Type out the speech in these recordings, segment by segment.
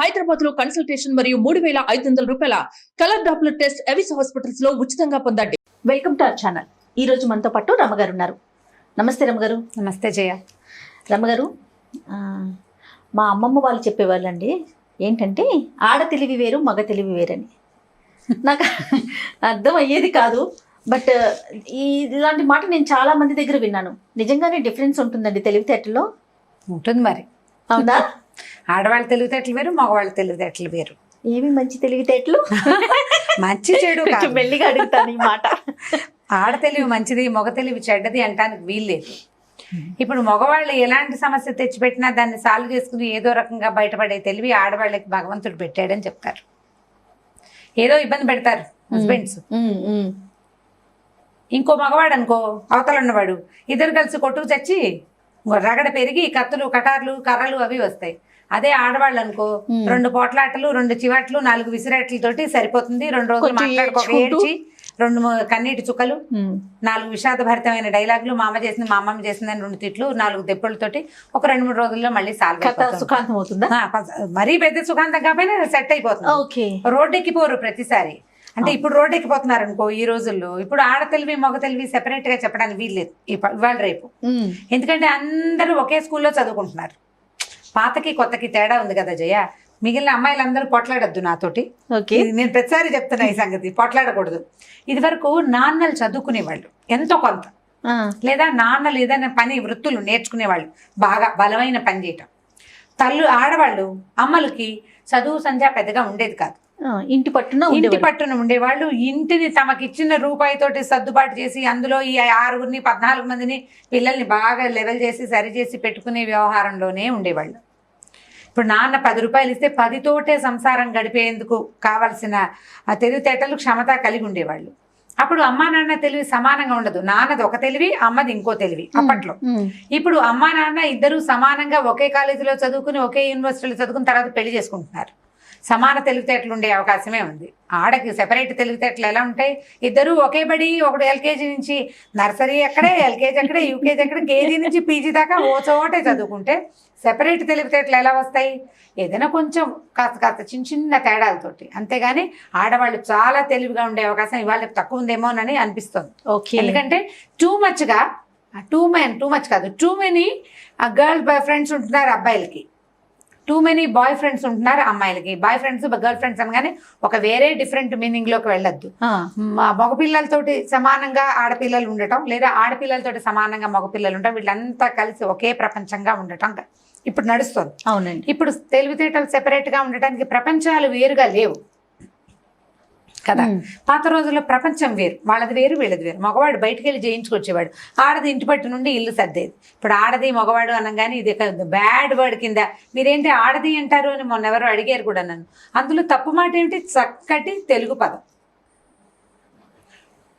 హైదరాబాద్లో కన్సల్టేషన్ మరియు మూడు వేల ఐదు వందల రూపాయల కలర్ డాప్లర్ టెస్ట్ ఎవిస్ హాస్పిటల్స్లో ఉచితంగా పొందండి. వెల్కమ్ టు అవర్ ఛానల్ ఈ రోజు మనతో పాటు రమ్మగారు ఉన్నారు. నమస్తే రమ్మగారు. నమస్తే జయ. రమ్మగారు మా అమ్మమ్మ వాళ్ళు చెప్పేవాళ్ళండి ఏంటంటే ఆడ తెలివి వేరు మగ తెలివి వేరని. నాకు అర్థం అయ్యేది కాదు బట్ ఈ ఇలాంటి మాట నేను చాలా మంది దగ్గర విన్నాను. నిజంగానే డిఫరెన్స్ ఉంటుందండి తెలివితేటల్లో? ఉంటుంది మరి. అవునా? ఆడవాళ్ళ తెలివితేటలు వేరు మగవాళ్ళ తెలివితేటలు వేరు. ఏమి మంచి తెలివితేటలు? మంచి చెడు కొంచెం. మెల్లిగా అడుగుతాను ఈ మాట. ఆడ తెలివి మంచిది మగ తెలివి చెడ్డది అంటానికి వీల్లేదు ఇప్పుడు మగవాళ్ళు ఎలాంటి సమస్య తెచ్చిపెట్టినా దాన్ని సాల్వ్ చేసుకుని ఏదో రకంగా బయటపడే తెలివి ఆడవాళ్ళకి భగవంతుడు పెట్టాడని చెప్తారు. ఏదో ఇబ్బంది పెడతారు హస్బెండ్స్. ఇంకో మగవాడు అనుకో అవతల ఉన్నవాడు. ఇద్దరు కలిసి కొట్టుకు చచ్చి రగడ పెరిగి కత్తులు కటార్లు కర్రలు అవి వస్తాయి. అదే ఆడవాళ్ళు అనుకో. రెండు పోట్లాటలు రెండు చివాట్లు నాలుగు విసిరాట్లతోటి సరిపోతుంది. రెండు రోజులు మాట్లాడుకోక. ఏడ్చి రెండు కన్నీటి చుక్కలు. నాలుగు విషాదభరితమైన డైలాగులు మా అమ్మ చేసింది మా అమ్మమ్మ చేసిందని రెండు తిట్లు నాలుగు దెబ్బలతోటి ఒక రెండు మూడు రోజుల్లో మళ్ళీ సాల్వ్ సుఖాంతం అవుతుందా? మరీ పెద్ద సుఖాంతం కాకపోయినా సెట్ అయిపోతుంది. ఓకే. రోడ్డు ఎక్కిపోరు ప్రతిసారి. అంటే ఇప్పుడు రోడ్డు ఎక్కిపోతున్నారు అనుకో ఈ రోజుల్లో. ఇప్పుడు ఆడ తెలివి మగ తెలివి సెపరేట్గా చెప్పడానికి వీల్లేదు. ఇవాళ రేపు. ఎందుకంటే అందరూ ఒకే స్కూల్లో చదువుకుంటున్నారు. పాతకి కొత్తకి తేడా ఉంది కదా జయ? మిగిలిన అమ్మాయిలందరూ పొట్లాడొద్దు నాతోటి. ఓకే. నేను ప్రతిసారి చెప్తున్నా ఈ సంగతి పొట్లాడకూడదు ఇది వరకు నాన్నలు చదువుకునేవాళ్ళు ఎంతో కొంత. లేదా నాన్నలు ఏదైనా పని వృత్తులు నేర్చుకునేవాళ్ళు బాగా బలమైన పని చేయటం. తల్లు ఆడవాళ్ళు అమ్మలకి చదువు సంధ్య పెద్దగా ఉండేది కాదు. ఇంటి పట్టున ఇంటి. పట్టున ఉండేవాళ్ళు ఇంటిని తమకిచ్చిన రూపాయితోటి సర్దుబాటు చేసి అందులో ఈ ఆరుగురిని పద్నాలుగు మందిని పిల్లల్ని బాగా లెవెల్ చేసి సరి చేసి పెట్టుకునే వ్యవహారంలోనే ఉండేవాళ్ళు. ఇప్పుడు నాన్న పది రూపాయలు ఇస్తే పదితోటే సంసారం గడిపేందుకు కావలసిన ఆ తెలివితేటలు క్షమత కలిగి ఉండేవాళ్ళు. అప్పుడు అమ్మా నాన్న తెలివి సమానంగా ఉండదు. నాన్నది ఒక తెలివి అమ్మది ఇంకో తెలివి అప్పట్లో. ఇప్పుడు అమ్మా నాన్న ఇద్దరు సమానంగా ఒకే కాలేజీలో చదువుకుని ఒకే యూనివర్సిటీలో చదువుకున్న తర్వాత పెళ్ళి చేసుకుంటున్నారు. సమాన తెలివితేటలు ఉండే అవకాశమే ఉంది. ఆడకి సెపరేట్ తెలివితేటలు ఎలా ఉంటాయి? ఇద్దరు ఒకే బడి ఒకడు ఎల్కేజీ నుంచి నర్సరీ ఎక్కడే ఎల్కేజీ ఎక్కడే యూకేజీ ఎక్కడ కేజీ నుంచి పీజీ దాకా ఓ చోటే చదువుకుంటే సెపరేట్ తెలివితేటలు ఎలా వస్తాయి? ఏదైనా కొంచెం కాస్త కాస్త చిన్న చిన్న తేడాలతోటి. అంతేగాని ఆడవాళ్ళు చాలా తెలివిగా ఉండే అవకాశం ఇవాళ తక్కువ ఉందేమోనని అనిపిస్తుంది. ఓకే. ఎందుకంటే టూ మచ్గా టూ మెన్ టూ మచ్ కాదు too many girl boy friends ఉంటున్నారు అబ్బాయిలకి. టూ మెనీ బాయ్ ఫ్రెండ్స్ ఉంటున్నారు అమ్మాయిలకి. బాయ్ ఫ్రెండ్స్ గర్ల్ ఫ్రెండ్స్ అనగానే ఒక వేరే డిఫరెంట్ మీనింగ్లోకి వెళ్ళొద్దు. ఆ, మా మగపిల్లలతోటి సమానంగా ఆడపిల్లలు ఉండటం లేదా ఆడపిల్లలతోటి సమానంగా మగపిల్లలు ఉండటం వీళ్ళంతా కలిసి ఒకే ప్రపంచంగా ఉండటం ఇప్పుడు నడుస్తుంది. అవునండి. ఇప్పుడు తెలివితేటలు సెపరేట్గా ఉండటానికి ప్రపంచాలు వేరుగా లేవు. కదా. పాత రోజుల్లో ప్రపంచం వేరు. వాళ్ళది వేరు వీళ్ళది వేరు. మగవాడు బయటికి వెళ్ళి జయించుకొచ్చేవాడు. ఆడది ఇంటి పట్టు నుండి ఇల్లు సర్దేది. ఇప్పుడు ఆడది మగవాడు అనగానే ఇది బ్యాడ్ వర్డ్ కింద. మీరేంటి ఆడది అంటారు అని మొన్న ఎవరో అడిగారు కూడా నన్ను. అందులో తప్పు మాట ఏమిటి? చక్కటి తెలుగు పదం.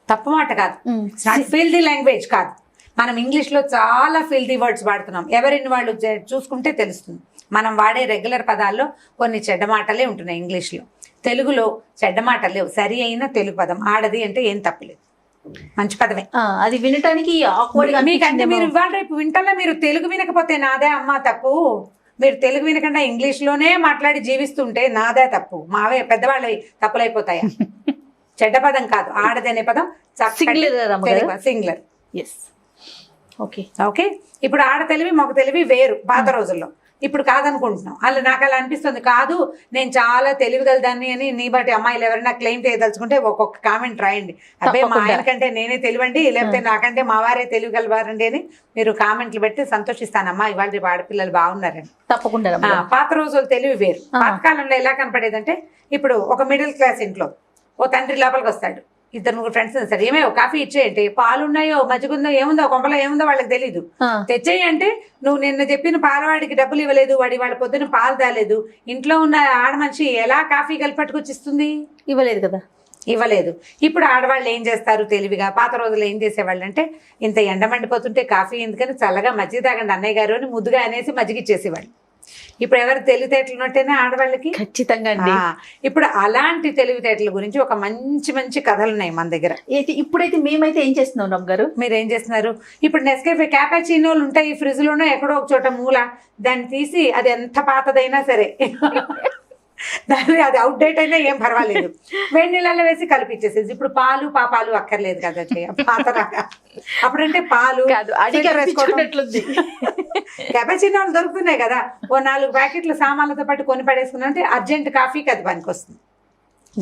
తప్పు మాట కాదు. ఉమ్. ఫీల్దీ లాంగ్వేజ్ కాదు. మనం ఇంగ్లీష్లో చాలా ఫీల్దీ వర్డ్స్ వాడుతున్నాం. ఎవరిని వాళ్ళు చూసుకుంటే తెలుస్తుంది. మనం వాడే రెగ్యులర్ పదాల్లో కొన్ని చెడ్డ మాటలే ఉంటున్నాయి ఇంగ్లీష్లో. తెలుగులో చెడ్డ మాటలు లేవు. సరి అయిన తెలుగు పదం. ఆడది అంటే ఏం తప్పలేదు. మంచి పదమే. అది వినటానికి మీకంటే. మీరు ఇవాళ రేపు వింటల్లో మీరు తెలుగు వినకపోతే నాదే అమ్మా తప్పు. మీరు తెలుగు వినకుండా ఇంగ్లీష్లోనే మాట్లాడి జీవిస్తుంటే నాదే తప్పు. మావే పెద్దవాళ్ళవి తప్పులైపోతాయా? చెడ్డ పదం కాదు. ఆడది అనే పదం? Singular Yes. Okay okay? ఇప్పుడు ఆడ తెలివి మగ తెలివి వేరు. పాత రోజుల్లో. ఇప్పుడు కాదనుకుంటున్నాం. అలా నాకు అలా అనిపిస్తుంది. కాదు నేను చాలా తెలివిగలదాన్ని అని నీ బట్టి అమ్మాయిలు ఎవరైనా క్లెయిమ్ చేయదలుచుకుంటే ఒక్కొక్క కామెంట్ రాయండి. అబ్బే మా తప్పకుండా. ఆయన కంటే నేనే తెలివండి లేకపోతే నాకంటే మా వారే తెలివిగలవారండి అని మీరు కామెంట్లు పెట్టి సంతోషిస్తాను. అమ్మా ఇవాళ రేపు ఆడపిల్లలు బాగున్నారని. తప్పకుండా. పాత రోజులు తెలివి వేరు. పాతకాలంలో ఎలా కనపడేదంటే ఇప్పుడు ఒక మిడిల్ క్లాస్ ఇంట్లో ఓ తండ్రి లోపలికి వస్తాడు. ఇద్దరు ముగ్గురు ఫ్రెండ్స్ వస్తాడు ఏమేవో కాఫీ ఇచ్చేయండి. పాలు ఉన్నాయో మజ్జిగుందో ఏముందో కొంపలో ఏముందో వాళ్ళకి తెలీదు. ఆ, తెచ్చేయి అంటే నువ్వు నిన్న చెప్పిన పాలవాడికి డబ్బులు ఇవ్వలేదు వాడి వాళ్ళ పొద్దున పాలు తాలేదు ఇంట్లో ఉన్న ఆడ మనిషి ఎలా కాఫీ కలిపి పట్టుకొచ్చిస్తుంది? ఇవ్వలేదు కదా. ఇవ్వలేదు. ఇప్పుడు ఆడవాళ్ళు ఏం చేస్తారు తెలివిగా? పాత రోజుల్లో ఏం చేసేవాళ్ళు అంటే ఇంత ఎండ మండిపోతుంటే కాఫీ ఎందుకని చల్లగా మజ్జిగ తాగండి అన్నయ్య గారు అని ముద్దుగా అనేసి మజ్జిగ ఇచ్చేసేవాళ్ళు. ఇప్పుడు ఎవరు తెలివితేటలు ఉన్నట్టేనే ఆడవాళ్ళకి? ఖచ్చితంగా అండి. ఇప్పుడు అలాంటి తెలివితేటల గురించి ఒక మంచి మంచి కథలు ఉన్నాయి మన దగ్గర. ఇప్పుడైతే మేమైతే ఏం చేస్తున్నాం రమ్ గారు? మీరు ఏం చేస్తున్నారు? ఇప్పుడు నెస్కేఫే క్యాపాచినోలు ఉంటాయి ఫ్రిడ్జ్ లోనో ఎక్కడో ఒక చోట మూల. దాన్ని తీసి అది ఎంత పాతదైనా సరే. దాని అది అవుట్ డేట్ అయినా ఏం పర్వాలేదు. వేడి నీళ్ళలో వేసి కలిపిచ్చేసేది. ఇప్పుడు పాలు పాపాలు అక్కర్లేదు కదా చెయ్య పాతరాగా అప్పుడంటే పాలు కెపాచినోలు దొరుకుతున్నాయి కదా. ఓ నాలుగు ప్యాకెట్లు సామాన్లతో పాటు కొని పడేసుకున్నా అంటే అర్జెంట్ కాఫీకి అది పనికొస్తుంది.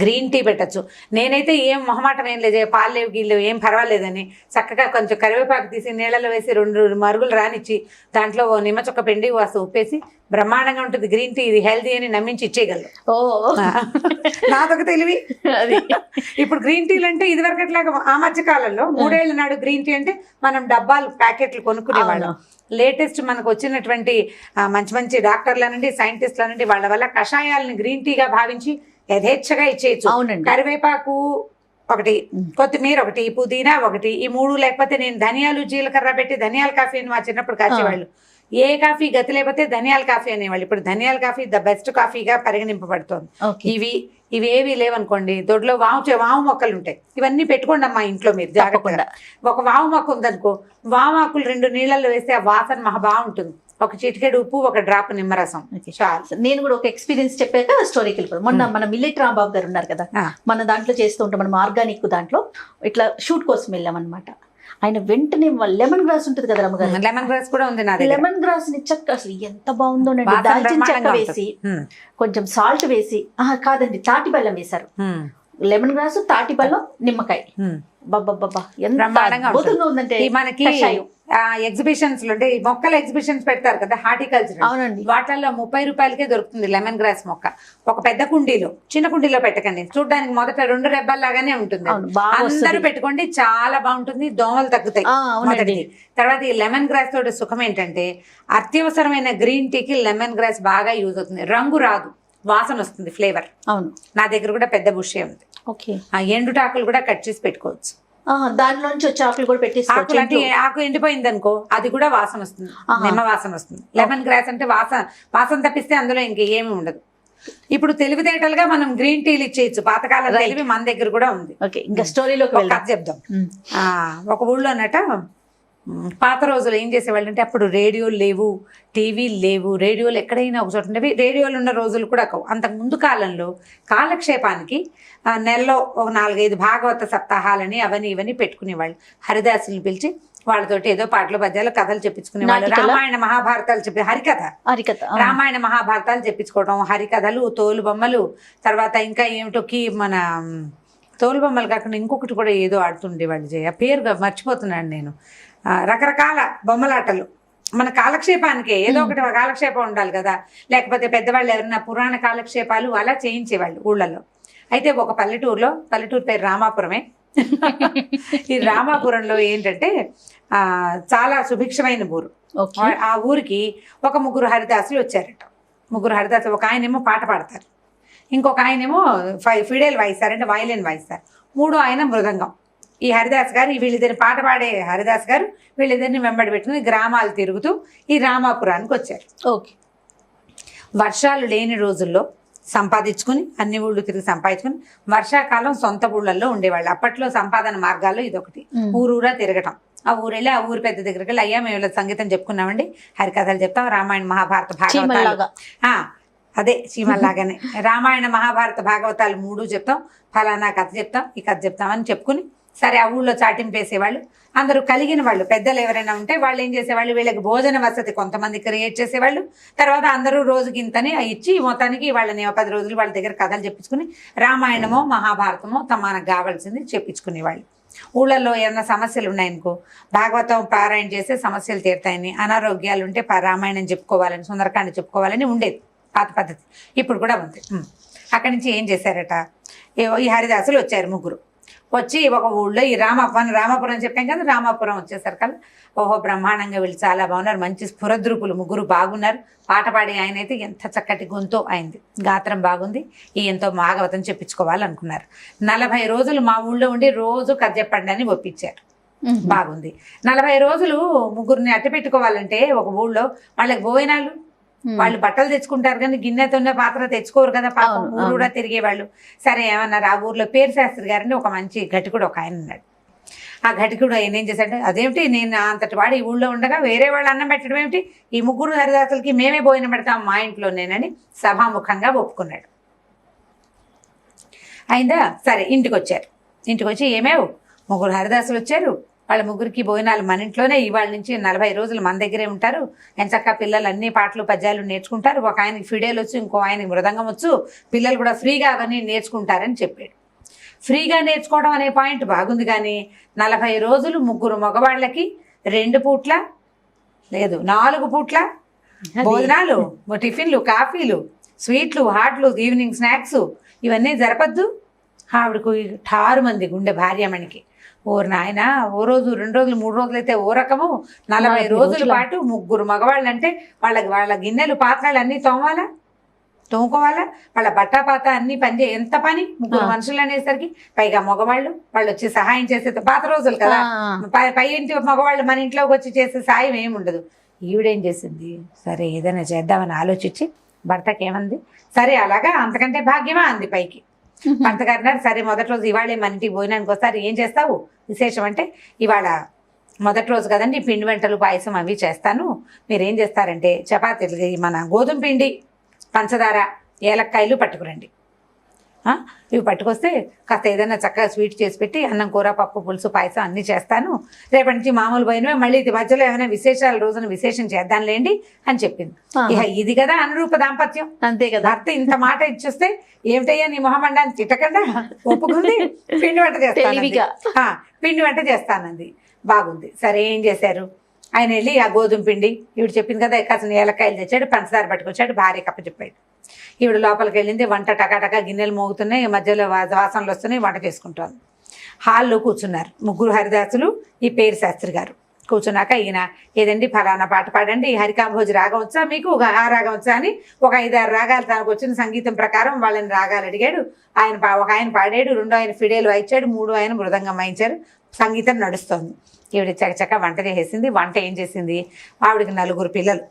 గ్రీన్ టీ పెట్టచ్చు. నేనైతే ఏం మొహమాటం ఏం లేదు. పాలు లేవు గీళ్ళు ఏం పర్వాలేదని చక్కగా కొంచెం కరివేపాకు తీసి నీళ్ళలో వేసి రెండు మరుగులు రానిచ్చి దాంట్లో నిమ్మ చొక్క పిండి వాసు ఉప్పేసి బ్రహ్మాండంగా ఉంటుంది. గ్రీన్ టీ ఇది హెల్దీ అని నమ్మించి ఇచ్చేయగలరు ఓ. నాదొక తెలివి. అది. ఇప్పుడు గ్రీన్ టీలు అంటే ఇదివరకట్లాగా ఆ మధ్య కాలంలో మూడేళ్ళ నాడు గ్రీన్ టీ అంటే మనం డబ్బాలు ప్యాకెట్లు కొనుక్కునేవాళ్ళం. లేటెస్ట్ మనకు వచ్చినటువంటి మంచి మంచి డాక్టర్లనండి సైంటిస్టులనండి వాళ్ళ వల్ల కషాయాలను గ్రీన్ టీగా భావించి యథేచ్ఛగా ఇచ్చేయచ్చు. అవునండి. కరివేపాకు ఒకటి కొత్తిమీర ఒకటి పుదీనా ఒకటి ఈ మూడు లేకపోతే నేను ధనియాలు జీలకర్ర పెట్టి ధనియాల కాఫీ అని మా చిన్నప్పుడు కాచేవాళ్ళు. ఏ కాఫీ గతి లేకపోతే ధనియాల కాఫీ అనేవాళ్ళు. ఇప్పుడు ధనియాల కాఫీ ద బెస్ట్ కాఫీగా పరిగణింపబడుతోంది. ఇవి ఇవి ఏవి లేవనుకోండి దొడ్లో వాము వాము మొక్కలు ఉంటాయి. ఇవన్నీ పెట్టుకోండి అమ్మా ఇంట్లో మీరు జాగ్రత్తగా. ఒక వాము మొక్క ఉందనుకో వాము ఆకులు రెండు నీళ్ళల్లో వేస్తే ఆ వాసన మహా బాగుంటుంది. ఒక చిటికెడు ఉప్పు ఒక డ్రాప్ నిమ్మరసం. చాలు నేను కూడా ఒక ఎక్స్పీరియన్స్ చెప్పాక స్టోరీకి వెళ్ళిపోతాం మొన్న మన మిల్లెట్ రాంబాబు గారు ఉన్నారు కదా. మన దాంట్లో చేస్తూ ఉంటాం మనం ఆర్గానిక్ దాంట్లో ఇట్లా షూట్ కోసం వెళ్ళాం అనమాట ఆయన వెంటనే లెమన్ గ్రాస్ ఉంటుంది కదా రమ్మగారు లెమన్ గ్రాస్ కూడా ఉంది లెమన్ గ్రాస్ని చక్క అసలు ఎంత వాసన దాల్చిన చెక్క వేసి. హ్మ్. కొంచెం సాల్ట్ వేసి కాదండి తాటి బెల్లం వేశారు. లెమన్ గ్రాస్ తాటి బెల్లం నిమ్మకాయ. ఎంత అద్భుతంగా ఉందంటే మనకి. ఎగ్జిబిషన్స్లో అంటే ఈ మొక్కల ఎగ్జిబిషన్స్ పెడతారు కదా హార్టికల్చర్ అవునండి. వాటిల్లో ముప్పై రూపాయలకే దొరుకుతుంది లెమన్ గ్రాస్ మొక్క. ఒక పెద్ద కుండీలో చిన్న కుండీలో పెట్టకండి. చూడడానికి మొదట రెండు రెబ్బల్లాగానే ఉంటుంది. అందరూ. పెట్టుకోండి చాలా బాగుంటుంది దోమలు తగ్గుతాయి మొదటిది. తర్వాత ఈ లెమన్ గ్రాస్ తోటి సుఖం ఏంటంటే అత్యవసరమైన గ్రీన్ టీకి లెమన్ గ్రాస్ బాగా యూజ్ అవుతుంది. రంగు రాదు. వాసన వస్తుంది ఫ్లేవర్ అవును. నా దగ్గర కూడా పెద్ద బుషే ఉంది. ఓకే. ఆ ఎండుటాకులు కూడా కట్ చేసి పెట్టుకోవచ్చు. దానిలోంచి వచ్చే ఆకులు కూడా ఆకులు అంటే ఆకు ఎండిపోయింది అనుకో అది కూడా వాసన వస్తుంది. నిమ్మ వాసన వస్తుంది. లెమన్ గ్రాస్ అంటే వాసన వాసన తప్పిస్తే అందులో ఇంకేమీ ఉండదు. ఇప్పుడు తెలివితేటలుగా మనం గ్రీన్ టీలు ఇచ్చేయచ్చు పాతకాలం. తెలివి మన దగ్గర కూడా ఉంది. ఓకే ఇంకా స్టోరీలోకి కథ చెప్దాం. ఒక ఊళ్ళో అన్నట ఉమ్, పాత రోజులు ఏం చేసేవాళ్ళు అంటే అప్పుడు రేడియోలు లేవు టీవీలు లేవు రేడియోలు ఎక్కడైనా ఒక చోట ఉండేవి రేడియోలు ఉన్న రోజులు కూడా కావు. అంతకు ముందు కాలంలో కాలక్షేపానికి నెలలో ఒక నాలుగైదు భాగవత సప్తాహాలని అవని ఇవని పెట్టుకునేవాళ్ళు. హరిదాసుని పిలిచి వాళ్ళతోటి ఏదో పాటలు పద్యాలు కథలు చెప్పించుకునేవాళ్ళు. నాటికలా? రామాయణ మహాభారతాలు చెప్పి హరికథ. హరికథ. రామాయణ మహాభారతాలు చెప్పించుకోవడం హరికథలు తోలు బొమ్మలు తర్వాత ఇంకా ఏమిటో కి మన తోలు బొమ్మలు కాకుండా ఇంకొకటి కూడా ఏదో ఆడుతుండేవాళ్ళు జయ. పేరుగా మర్చిపోతున్నాను నేను. రకరకాల బొమ్మలాటలు. మన కాలక్షేపానికి ఏదో ఒకటి కాలక్షేపం ఉండాలి కదా. లేకపోతే పెద్దవాళ్ళు ఎవరైనా పురాణ కాలక్షేపాలు అలా చేయించేవాళ్ళు ఊళ్ళలో. అయితే ఒక పల్లెటూరులో పల్లెటూరు పేరు రామాపురమే. ఈ రామాపురంలో ఏంటంటే ఆ, చాలా సుభిక్షమైన ఊరు. ఆ ఊరికి ఒక ముగ్గురు హరిదాసులు వచ్చారట. ముగ్గురు హరిదాసులు ఒక ఆయనేమో పాట పాడతారు. ఇంకొక ఆయనేమో ఫై ఫిడేల్ వాయిస్తారు అంటే వయలిన్ వాయిస్తారు. మూడో ఆయన మృదంగం. ఈ హరిదాస్ గారు ఈ వీళ్ళిద్దరిని పాట పాడే హరిదాస్ గారు వీళ్ళిద్దరిని వెంబడి పెట్టుకుని గ్రామాలు తిరుగుతూ ఈ రామాపురానికి వచ్చారు. ఓకే. వర్షాలు లేని రోజుల్లో సంపాదించుకుని అన్ని ఊళ్ళు తిరిగి సంపాదించుకుని వర్షాకాలం సొంత ఊళ్ళల్లో ఉండేవాళ్ళు. అప్పట్లో సంపాదన మార్గాల్లో ఇదొకటి. ఊరూరా తిరగటం. ఆ ఊరెళ్ళి ఆ ఊరు పెద్ద దగ్గరికి వెళ్ళి అయ్యా మేము సంగీతం చెప్పుకున్నామండి. హరికథలు చెప్తాం. రామాయణ మహాభారత భాగవతాలు. అదే చీమల్లాగానే. రామాయణ మహాభారత భాగవతాలు మూడు చెప్తాం. ఫలానా కథ చెప్తాం. ఈ కథ చెప్తామని చెప్పుకుని సరే ఆ ఊళ్ళో చాటింపేసేవాళ్ళు. అందరూ కలిగిన వాళ్ళు పెద్దలు ఎవరైనా ఉంటే వాళ్ళు ఏం చేసేవాళ్ళు? వీళ్ళకి భోజన వసతి కొంతమంది క్రియేట్ చేసేవాళ్ళు. తర్వాత అందరూ రోజుకి ఇంతని ఇచ్చి మొత్తానికి వాళ్ళని పది రోజులు వాళ్ళ దగ్గర కథలు చెప్పించుకుని రామాయణమో మహాభారతమో తమకు కావాల్సింది చెప్పించుకునేవాళ్ళు. ఊళ్ళల్లో ఏమైనా సమస్యలు ఉన్నాయనుకో భాగవతం పారాయణ చేస్తే సమస్యలు తీరుతాయని అనారోగ్యాలు ఉంటే రామాయణం చెప్పుకోవాలని సుందరకాండ చెప్పుకోవాలని ఉండేది. పాత పద్ధతి. ఇప్పుడు కూడా ఉంది. అక్కడి నుంచి ఏం చేశారట? ఈ హరిదాసులు వచ్చారు ముగ్గురు. వచ్చి ఒక ఊళ్ళో ఈ రామాపురం రామాపురం చెప్పాం కదా రామాపురం వచ్చేసరికి కల్లా ఓహో బ్రహ్మాండంగా వీళ్ళు చాలా బాగున్నారు. మంచి స్ఫురద్రూపులు ముగ్గురు బాగున్నారు. పాట పాడే ఆయన అయితే ఎంత చక్కటి గొంతు అయింది. గాత్రం బాగుంది. ఈ ఎంతో భాగవతం చెప్పించుకోవాలనుకున్నారు. నలభై రోజులు మా ఊళ్ళో ఉండి రోజు కథ చెప్పండి అని ఒప్పించారు. బాగుంది. నలభై రోజులు ముగ్గురిని అట్ట పెట్టుకోవాలంటే ఒక ఊళ్ళో వాళ్ళకి భోజనాలు. వాళ్ళు బట్టలు తెచ్చుకుంటారు కానీ గిన్నెతోనే పాత్ర తెచ్చుకోరు కదా పాపం ఊరు. కూడా తిరిగేవాళ్ళు. సరే ఏమన్నారు ఆ ఊర్లో పేరు శాస్త్రి గారని ఒక మంచి ఘటికుడు ఒక ఆయన ఉన్నాడు. ఆ ఘటికుడు ఆయన ఏం చేశాడు అదేమిటి నేను అంతటి వాడు ఈ ఊళ్ళో ఉండగా వేరే వాళ్ళు అన్నం పెట్టడం ఏమిటి? ఈ ముగ్గురు హరిదాసులకి మేమే భోజనం పెడతాం మా ఇంట్లో నేనని సభాముఖంగా ఒప్పుకున్నాడు. అయిందా? సరే ఇంటికి వచ్చారు ఇంటికి వచ్చి ఏమేవు? ముగ్గురు హరిదాసులు వచ్చారు. వాళ్ళ ముగ్గురికి భోజనాలు మన ఇంట్లోనే ఇవాళ నుంచి నలభై రోజులు మన దగ్గరే ఉంటారు. ఎంచక్క పిల్లలు అన్ని పాటలు పద్యాలు నేర్చుకుంటారు. ఒక ఆయనకి ఫిడేలు వచ్చు ఇంకో ఆయనకి మృదంగం వచ్చు పిల్లలు కూడా ఫ్రీగా అవన్నీ నేర్చుకుంటారని చెప్పాడు. ఫ్రీగా నేర్చుకోవడం అనే పాయింట్ బాగుంది కానీ నలభై రోజులు ముగ్గురు మగవాళ్ళకి రెండు పూట్ల లేదు నాలుగు పూట్ల భోజనాలు టిఫిన్లు కాఫీలు స్వీట్లు హాట్లు ఈవినింగ్ స్నాక్స్ ఇవన్నీ జరపద్దు. ఆవిడకు ఠారు మంది గుండె భార్యమణికి ఓరు నాయన ఓ రోజు రెండు రోజులు మూడు రోజులు అయితే ఓ రకము. నలభై రోజుల. పాటు ముగ్గురు మగవాళ్ళు అంటే వాళ్ళకి వాళ్ళ గిన్నెలు పాత్రలు అన్నీ తోమాలా? తోముకోవాలా? వాళ్ళ బట్టా పాత అన్ని పని చే ఎంత పని? ముగ్గురు. మనుషులు అనేసరికి పైగా మగవాళ్ళు వాళ్ళు వచ్చి సహాయం చేసే పాత రోజులు కదా. పై ఇంటి మగవాళ్ళు మన ఇంట్లోకి వచ్చి చేసే సాయం ఏమి ఉండదు. ఈవిడేం చేసింది? సరే ఏదైనా చేద్దామని ఆలోచించి భర్తకి ఏమంది సరే అలాగా అంతకంటే భాగ్యమా అంది పైకి. భర్త గారు అన్నారు సరే మొదటి రోజు ఇవాళే మన ఇంటికి పోయినానికి వస్తారు ఏం చేస్తావు? విశేషం అంటే ఇవాళ మొదటి రోజు కదండి పిండి వంటలు పాయసం అవి చేస్తాను. మీరు ఏం చేస్తారంటే చపాతీలు మన గోధుమ పిండి పంచదార ఏలక్కాయలు పట్టుకురండి. ఇవి పట్టుకొస్తే కాస్త ఏదైనా చక్కగా స్వీట్ చేసి పెట్టి అన్నం కూర పప్పు పులుసు పాయసం అన్నీ చేస్తాను. రేపటి నుంచి మామూలు పోయినవే మళ్ళీ ఇది మధ్యలో ఏమైనా విశేషాల రోజున విశేషం చేద్దాంలేండి అని చెప్పింది. ఇక ఇది కదా అనురూప దాంపత్యం. అంతే కదా. భర్త ఇంత మాట ఇచ్చొస్తే ఏమిటయ్యా నీ మొహమండాన్ని తిట్టకుండా ఒప్పుకుంది? పిండి వంట. ఆ, పిండి వంట చేస్తానంది. బాగుంది. సరే ఏం చేశారు? ఆయన వెళ్ళి ఆ గోధుమ పిండి ఈవిడ చెప్పింది కదా కాసిన ఏలకాయలు తెచ్చాడు పంచదార పట్టుకొచ్చాడు భార్య కప్ప చెప్పాడు ఈవిడ లోపలికి వెళ్ళింది వంట టకాటకా గిన్నెలు మోగుతున్నాయి మధ్యలో వాసనలు వస్తున్నాయి వంట చేసుకుంటోంది. హాల్లో కూర్చున్నారు ముగ్గురు హరిదాసులు ఈ పేరు శాస్త్రి గారు. కూర్చున్నాక ఈయన ఏదండి ఫలానా పాట పాడండి ఈ హరికాంభోజి రాగం వచ్చా మీకు ఒక ఆ రాగం వచ్చా అని ఒక ఐదారు రాగాలు తనకు వచ్చిన సంగీతం ప్రకారం వాళ్ళని రాగాలు అడిగాడు. ఆయన పా- ఒక ఆయన పాడాడు రెండో ఆయన ఫిడేలు వాయించాడు మూడో ఆయన మృదంగం వాయించారు. సంగీతం నడుస్తోంది. ఈవిడ చకచక వంట చేసేసింది. వంట ఏం చేసింది? ఆవిడకి నలుగురు పిల్లలు.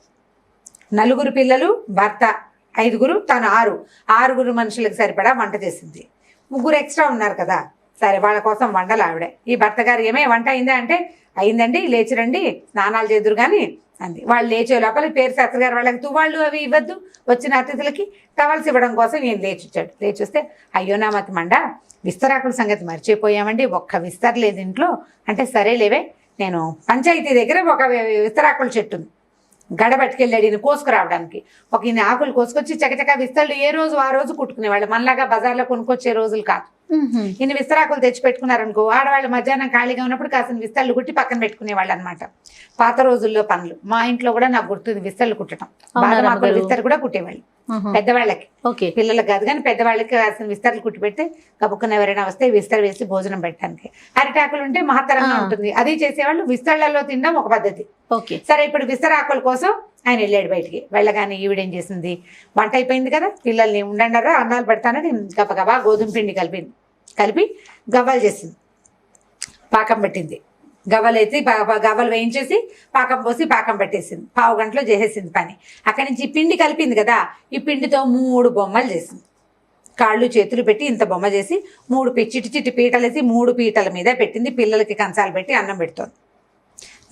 నలుగురు పిల్లలు భర్త ఐదుగురు తను ఆరు. ఆరుగురు మనుషులకు సరిపడా వంట చేసింది. ముగ్గురు ఎక్స్ట్రా ఉన్నారు కదా. సరే వాళ్ళ కోసం వండలు ఆవిడే. ఈ భర్త గారు ఏమే వంట అయిందా అంటే అయిందండి లేచి రండి స్నానాలు చేదురు కానీ అంది. వాళ్ళు లేచే లోపల పేరు శాస్త్రి గారు వాళ్ళకి తువాళ్ళు అవి ఇవ్వద్దు వచ్చిన అతిథులకి. టవల్స్ ఇవ్వడం కోసం నేను లేచి వచ్చాడు లేచి వస్తే అయ్యో నా మతి మండ. విస్తరాకుల సంగతి మర్చిపోయామండి. ఒక్క విస్తర లేదు ఇంట్లో. అంటే సరేలేవే నేను పంచాయతీ దగ్గర ఒక విస్తరాకుల చెట్టు ఉంది. గడబట్టుకెళ్ళాడు ఈయన కోసుకురావడానికి. ఒక ఈయన ఆకులు కోసుకొచ్చి చకచక విస్తళ్ళు ఏ రోజు ఆ రోజు కుట్టుకునేవాళ్ళు. మనలాగా బజార్లో కొనుక్కొచ్చే రోజులు కాదు. ఇన్ని విస్తరాకులు తెచ్చి పెట్టుకున్నారనుకో ఆడవాళ్ళు మధ్యాహ్నం ఖాళీగా ఉన్నప్పుడు కాసిన విస్తళ్ళు కుట్టి పక్కన పెట్టుకునేవాళ్ళు అనమాట పాత రోజుల్లో పనులు. మా ఇంట్లో కూడా నాకు గుర్తుంది విస్తళ్ళు కుట్టడం రమ్మగారు? విస్తరు కూడా కుట్టేవాళ్ళు. పెద్దవాళ్ళకి. ఓకే. పిల్లలకు కాదు కానీ పెద్దవాళ్ళకి కాసిన విస్తర్లు కుట్టి పెడితే కబుక్కున ఎవరైనా వస్తే విస్తర వేసి భోజనం పెట్టడానికి. అరిటాకులు ఉంటే మహత్తరంగా. ఉంటుంది. అది చేసేవాళ్ళు విస్తళ్ళలో తినడం ఒక పద్ధతి. ఓకే. సరే ఇప్పుడు విస్తరాకుల కోసం ఆయన వెళ్ళాడు బయటికి. వెళ్ళగానే ఈవిడేం చేసింది? వంట అయిపోయింది కదా? పిల్లల్ని ఉండండారా అన్నాలు పెడతానని గబగబా గోధుమ పిండి కలిపింది. కలిపి గవ్వలు చేసింది. పాకం పెట్టింది. గవ్వలు వేసి గవ్వలు వేయించేసి పాకం పోసి పాకం పెట్టేసింది. పావు గంటలో చేసేసింది పని. అక్కడి నుంచి పిండి కలిపింది కదా ఈ పిండితో మూడు బొమ్మలు చేసింది. కాళ్ళు చేతులు పెట్టి ఇంత బొమ్మ చేసి మూడు చిటి చిట్టి పీటలేసి పీటలు వేసి మూడు పీటల మీద పెట్టింది. పిల్లలకి కంచాలు పెట్టి అన్నం పెడుతోంది.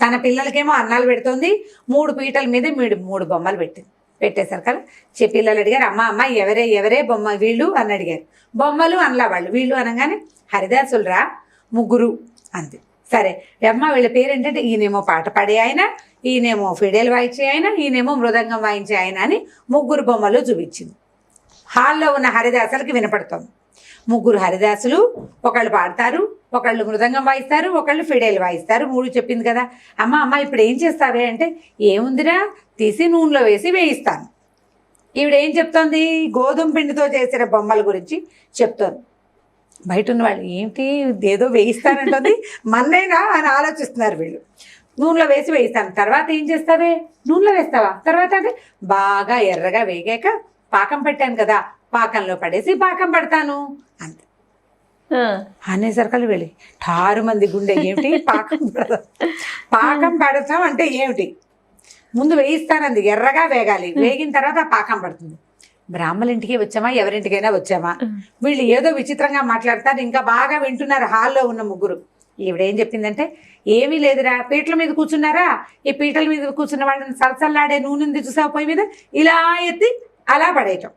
తన పిల్లలకేమో అన్నాలు పెడుతోంది. మూడు పీటల మీద మీడు మూడు బొమ్మలు పెట్టింది. పెట్టేశారు కదా? పిల్లలు అడిగారు అమ్మ అమ్మ ఎవరే ఎవరే బొమ్మ వీళ్ళు? అని అడిగారు. బొమ్మలు అనలా వాళ్ళు. వీళ్ళు అనగానే హరిదాసులరా ముగ్గురు అంది. సరే అమ్మ వీళ్ళ పేరు ఏంటంటే ఈయనేమో పాట పాడే ఆయన ఈయనేమో ఫిడేల్ వాయించే ఆయన ఈయనేమో మృదంగం వాయించే ఆయన అని ముగ్గురు బొమ్మలు చూపించింది. హాల్లో ఉన్న హరిదాసులకి వినపడుతోంది. ముగ్గురు హరిదాసులు ఒకళ్ళు పాడతారు ఒకళ్ళు మృదంగం వాయిస్తారు ఒకళ్ళు ఫిడేలు వాయిస్తారు. మూడు చెప్పింది కదా. అమ్మ అమ్మ ఇప్పుడు ఏం చేస్తావే అంటే ఏముందిరా? తీసి నూనెలో వేసి వేయిస్తాను. ఈవిడ ఏం చెప్తోంది? గోధుమ పిండితో చేసిన బొమ్మల గురించి చెప్తోంది. బయట ఉన్న వాళ్ళు ఏంటి ఏదో వేయిస్తానంటుంది మన్నైనా? అని ఆలోచిస్తున్నారు వీళ్ళు. నూనెలో వేసి వేయిస్తాను. తర్వాత ఏం చేస్తావే? నూనెలో వేస్తావా? తర్వాత అంటే బాగా ఎర్రగా వేగాక పాకం పెట్టాను కదా. పాకంలో పడేసి పాకం పెడతాను. అంతే. ఆ. అనేసరికలు వెళ్ళి. ఠారు మంది గుండె ఏమిటి? పాకం పాకం పెడతాం అంటే ఏమిటి? ముందు వేయిస్తానంది ఎర్రగా వేగాలి. వేగిన తర్వాత పాకం పడుతుంది. బ్రాహ్మణ ఇంటికి వచ్చామా? ఎవరింటికైనా వచ్చామా? వీళ్ళు ఏదో విచిత్రంగా మాట్లాడతారు ఇంకా బాగా వింటున్నారు హాల్లో ఉన్న ముగ్గురు. ఈవిడేం చెప్పిందంటే ఏమీ లేదురా పీటల మీద కూర్చున్నారా? ఈ పీటల మీద కూర్చున్న వాళ్ళని సలసల్లాడే నూనె చూసావు పొయ్యి మీద? ఇలా ఎత్తి అలా పడేయటం.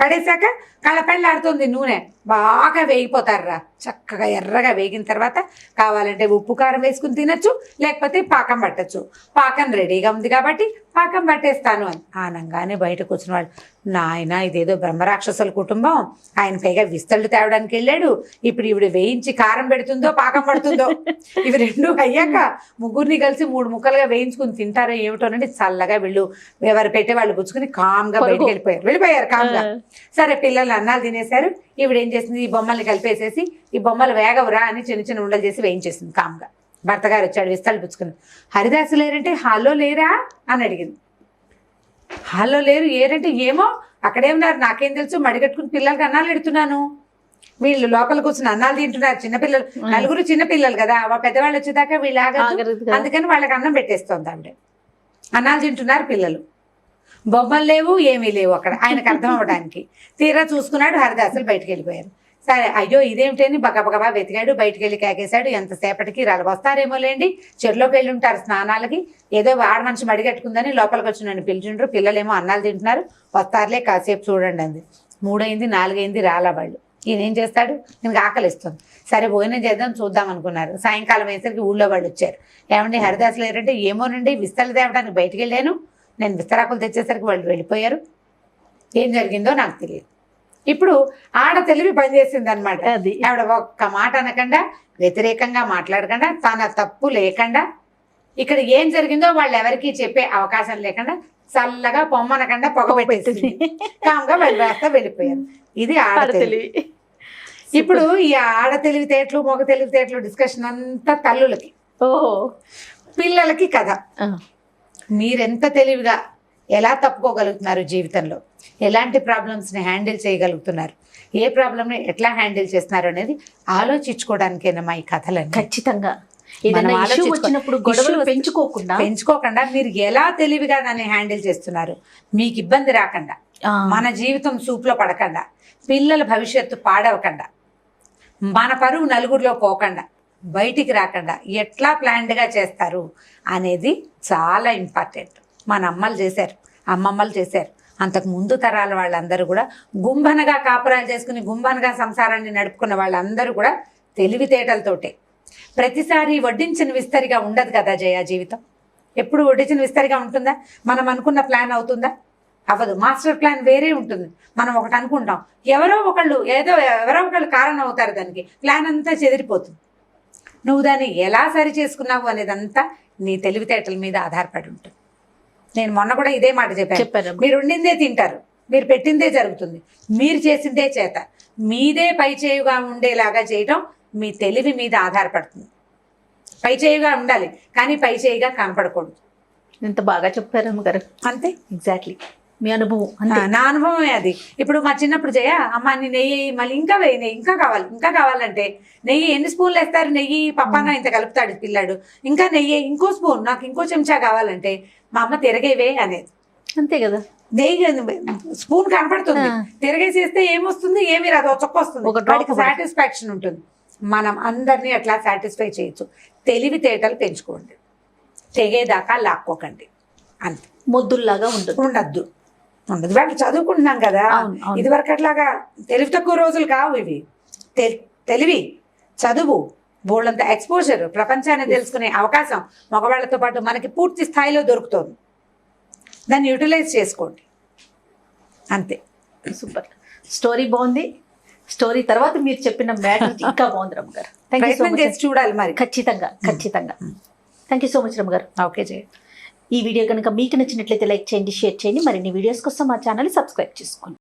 పడేశాక కళ్ళపెళ్ళాడుతుంది నూనె. బాగా వేగిపోతారురా. చక్కగా ఎర్రగా వేగిన తర్వాత కావాలంటే ఉప్పు కారం వేసుకుని తినచ్చు లేకపోతే పాకం పట్టచ్చు. పాకం రెడీగా ఉంది కాబట్టి పాకం పట్టేస్తాను అని. ఆనంగానే బయటకు వచ్చిన వాళ్ళు నాయన ఇదేదో బ్రహ్మరాక్షసుల కుటుంబం. ఆయన పైగా విస్తళ్ళు తేవడానికి వెళ్ళాడు. ఇప్పుడు ఇవిడ వేయించి కారం పెడుతుందో పాకం పడుతుందో? ఇవి రెండు అయ్యాక ముగ్గురిని కలిసి మూడు ముక్కలుగా వేయించుకుని తింటారో ఏమిటోనండి చల్లగా వీళ్ళు ఎవరు పెట్టే వాళ్ళు పుచ్చుకుని కామ్గా బయటకు వెళ్ళిపోయారు. వెళ్ళిపోయారు కామ్గా. సరే పిల్లలు అన్నాలు తినేశారు. ఈవిడ ఏం చేసింది ఈ బొమ్మల్ని కలిపేసేసి ఈ బొమ్మలు వేగవురా అని చిన్న చిన్న ఉండలు చేసి వేయించేసింది కామ్గా. భర్త గారు వచ్చాడు విస్తలు పుచ్చుకుని హరిదాసు లేరంటే హాల్లో లేరా? అని అడిగింది. హాల్లో లేరు ఏరంటే ఏమో? అక్కడే ఉన్నారు నాకేం తెలుసు మడిగట్టుకుని పిల్లలకి అన్నాలు ఎడుతున్నాను వీళ్ళు లోపల కూర్చుని అన్నాలు తింటున్నారు చిన్నపిల్లలు నలుగురు చిన్నపిల్లలు కదా పెద్దవాళ్ళు వచ్చేదాకా వీళ్ళు. అందుకని వాళ్ళకి అన్నం పెట్టేస్తోంది ఆవిడ. అన్నాలు తింటున్నారు పిల్లలు. బొమ్మలు లేవు ఏమీ లేవు అక్కడ. ఆయనకు అర్థం అవ్వడానికి. తీరా చూసుకున్నాడు హరిదాసులు బయటికి వెళ్ళిపోయారు. సరే అయ్యో ఇదేమిటని బగబగబా వెతికాడు బయటికి వెళ్ళి కేకేశాడు. ఎంతసేపటికి రాళ్ళు వస్తారేమో లేండి చెరులోకి వెళ్ళి ఉంటారు స్నానాలకి. ఏదో ఆడ మనిషి మడిగట్టుకుందని లోపలికి వచ్చి నన్ను పిలిచిండ్రు. పిల్లలేమో అన్నాలు తింటున్నారు. వస్తారులే కాసేపు చూడండి అంది. మూడైంది నాలుగైంది రాలా వాళ్ళు. ఈయన ఏం చేస్తాడు నేను ఆకలిస్తుంది సరే భోజనం చేద్దాం చూద్దాం అనుకున్నారు. సాయంకాలం అయ్యేసరికి ఊళ్ళో వాళ్ళు వచ్చారు. ఏమండి హరిదాసులు ఏంటంటే ఏమోనండి విస్తలు తేవడానికి బయటికి వెళ్ళాను. నేను విస్తరాకులు తెచ్చేసరికి వాళ్ళు వెళ్ళిపోయారు. ఏం జరిగిందో నాకు తెలియదు. ఇప్పుడు ఆడ తెలివి పనిచేసింది అనమాట అది. ఆవిడ ఒక్క మాట అనకుండా వ్యతిరేకంగా మాట్లాడకుండా తన తప్పు లేకుండా ఇక్కడ ఏం జరిగిందో వాళ్ళు ఎవరికి చెప్పే అవకాశం లేకుండా చల్లగా పొమ్మనకుండా పొగ పెట్టేసింది. కామ్గా వెళ్ళి వేస్తా వెళ్ళిపోయారు. ఇది ఆడ తెలివి. ఇప్పుడు ఈ ఆడ తెలివితేటలు మగ తెలివితేటలు డిస్కషన్ అంతా తల్లులకి. ఓహో. పిల్లలకి కథ. మీరెంత తెలివిగా ఎలా తప్పుకోగలుగుతున్నారు జీవితంలో? ఎలాంటి ప్రాబ్లమ్స్ని హ్యాండిల్ చేయగలుగుతున్నారు? ఏ ప్రాబ్లమ్ని ఎట్లా హ్యాండిల్ చేస్తున్నారు అనేది ఆలోచించుకోవడానికేనమ్మా ఈ కథలన్నీ? ఖచ్చితంగా. వచ్చినప్పుడు గొడవలు పెంచుకోకుండా పెంచుకోకుండా మీరు ఎలా తెలివిగా దాన్ని హ్యాండిల్ చేస్తున్నారు? మీకు ఇబ్బంది రాకుండా మన జీవితం సూప్లో పడకుండా పిల్లల భవిష్యత్తు పాడవకుండా మన పరువు నలుగురిలో పోకుండా బయటికి రాకుండా ఎట్లా ప్లాన్డ్గా చేస్తారు అనేది చాలా ఇంపార్టెంట్ మన అమ్మలు చేశారు అమ్మమ్మలు చేశారు. అంతకు ముందు తరాల వాళ్ళందరూ కూడా గుంభనగా కాపురాలు చేసుకుని గుంభనగా సంసారాన్ని నడుపుకున్న వాళ్ళందరూ కూడా తెలివితేటలతోటే. ప్రతిసారి వడ్డించిన విస్తరిగా ఉండదు కదా జయ జీవితం? ఎప్పుడు వడ్డించిన విస్తరిగా ఉంటుందా? మనం అనుకున్న ప్లాన్ అవుతుందా? అవ్వదు. మాస్టర్ ప్లాన్ వేరే ఉంటుంది. మనం ఒకటి అనుకుంటాం. ఎవరో ఒకళ్ళు ఏదో ఎవరో ఒకళ్ళు కారణం అవుతారు దానికి. ప్లాన్ అంతా చెదిరిపోతుంది. నువ్వు దాన్ని ఎలా సరి చేసుకున్నావు అనేదంతా నీ తెలివితేటల మీద ఆధారపడి ఉంటుంది. నేను మొన్న కూడా ఇదే మాట చెప్పాను. చెప్పారమ్మా. మీరు ఉండిందే తింటారు. మీరు పెట్టిందే జరుగుతుంది. మీరు చేసిందే చేత. మీదే పై చేయుగా ఉండేలాగా చేయటం మీ తెలివి మీద ఆధారపడుతుంది. పై చేయుగా ఉండాలి కానీ పై చేయిగా కనపడకూడదు. ఎంత బాగా చెప్పారు అమ్మగారు అంతే. ఎగ్జాక్ట్లీ మీ అనుభవం అంతే. నా అనుభవమే అది. ఇప్పుడు మా చిన్నప్పుడు జయ అమ్మ నీ నెయ్యి మళ్ళీ ఇంకా వేయి నెయ్యి ఇంకా కావాలి ఇంకా కావాలంటే నెయ్యి ఎన్ని స్పూన్లు వేస్తారు? నెయ్యి పప్పాన ఇంత కలుపుతాడు పిల్లాడు. ఇంకా నెయ్యి ఇంకో స్పూన్ నాకు ఇంకో చెంచా కావాలంటే మా అమ్మ తిరగేవే అనేది. అంతే కదా. నెయ్యి స్పూన్ కనపడుతుంది. తిరగేసేస్తే ఏమొస్తుంది? ఏమి రాదు చొక్క వస్తుంది. వాడికి. సాటిస్ఫాక్షన్ ఉంటుంది. మనం అందరినీ అట్లా సాటిస్ఫై చేయొచ్చు. తెలివితేటలు పెంచుకోండి. తెగేదాకా లాక్కోకండి. అంతే. మొద్దుల్లాగా ఉండదు ఉండద్దు. ఉండదు వాళ్ళు చదువుకుంటున్నాం కదా. అవును, అవును. ఇదివరకు అట్లాగా తెలివి తక్కువ రోజులు కావు ఇవి. తెలివి చదువు బోళ్ళంత ఎక్స్పోజర్ ప్రపంచాన్ని తెలుసుకునే అవకాశం మగవాళ్ళతో పాటు మనకి పూర్తి స్థాయిలో దొరుకుతుంది. దాన్ని యూటిలైజ్ చేసుకోండి. అంతే. సూపర్. స్టోరీ బాగుంది. స్టోరీ తర్వాత మీరు చెప్పిన మ్యాటర్ ఇంకా బాగుంది రమ్మ గారు. చూడాలి మరి. ఖచ్చితంగా ఖచ్చితంగా. Thank you so much Ramma గారు. ఓకే జయ. ఈ వీడియో కనుక మీకు నచ్చినట్లయితే లైక్ చేయండి షేర్ చేయండి. మరిన్ని వీడియోస్ కోసం మా ఛానల్ సబ్స్క్రైబ్ చేసుకోండి.